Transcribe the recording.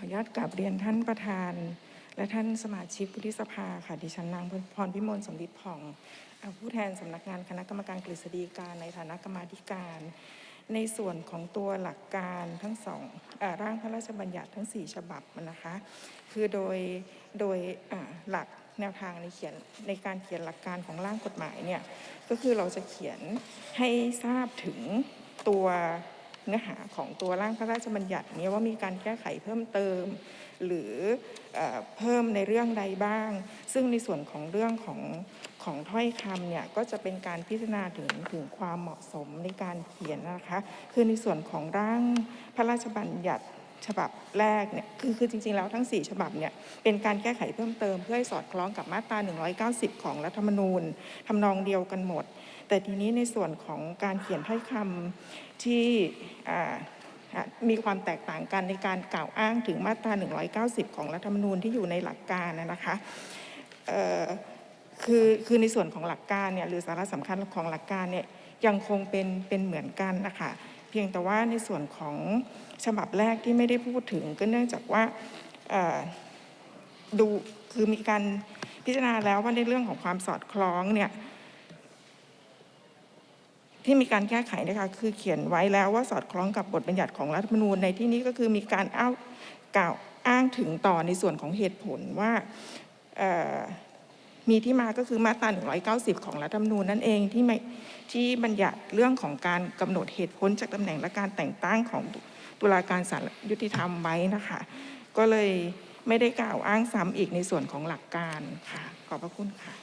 ออนุญาตกราบเรียนท่านประธาน และท่านสมาชิกวุฒิสภาค่ะดิฉันนางพรพิมลสมฤทธิ์ผ่องผู้แทนสำนักงานคณะกรรมการกฤษฎีกาในฐานะกรรมาธิการ ในส่วนของตัวหลักการทั้งสองอร่างพระราชบัญญัติทั้ง 4 ฉบับนะคะคือโดยโดยหลักแนวทางในเขียนในการเขียนหลักการของร่างกฎหมายเนี่ยก็คือเราจะเขียนให้ทราบถึงตัว เนื้อหาของตัวร่างพระราชบัญญัติเนี้ว่ามีการแก้ไขเพิ่มเติม หรือเออเพิ่มในเรื่องใดบ้าง ซึ่งในส่วนของเรื่องของของถ้อยคำเนี่ยก็จะเป็นการพิจารณาถึงถึงความเหมาะสมในการเขียนนะคะ คือในส่วนของร่างพระราชบัญญัติ ฉบับแรกเนี่ยคือคือจริงๆแล้วทั้ง 4 ฉบับเนี่ยเป็นการแก้ไขเพิ่มเติมเพื่อให้สอดคล้องกับมาตรา 190 ของรัฐธรรมนูญทำนองเดียวกันหมด แต่ทีนี้ในส่วนของการเขียนถ้อยคำที่มีความแตกต่างกันในการกล่าวอ้างถึงมาตรา 190 ของรัฐธรรมนูญที่อยู่ในหลักการนะคะคือคือในส่วนของหลักการเนี่ยหรือสาระสำคัญของหลักการเนี่ยยังคงเป็นเป็นเหมือนกันนะคะ เพียงแต่ว่าในส่วนของฉบับแรกที่ไม่ได้พูดถึง ก็เนื่องจากว่าดูคือมีการพิจารณาแล้วว่าในเรื่องของความสอดคล้องเนี่ยที่มีการแก้ไขนะคะคือเขียนไว้แล้วว่าสอดคล้องกับบทบัญญัติของรัฐธรรมนูญในที่นี้ก็คือมีการอ้างกล่าวอ้างถึงต่อในส่วนของเหตุผลว่า มีที่มาก็คือมาตรา 190 ของรัฐธรรมนูญนั่นเองที่ไม่ที่บัญญัติเรื่องของการกำหนดเหตุผลจากตำแหน่งและการแต่งตั้งของตุลาการศาลยุติธรรมไว้นะคะ ก็เลยไม่ได้กล่าวอ้างซ้ำอีกในส่วนของหลักการค่ะ ขอบพระคุณค่ะ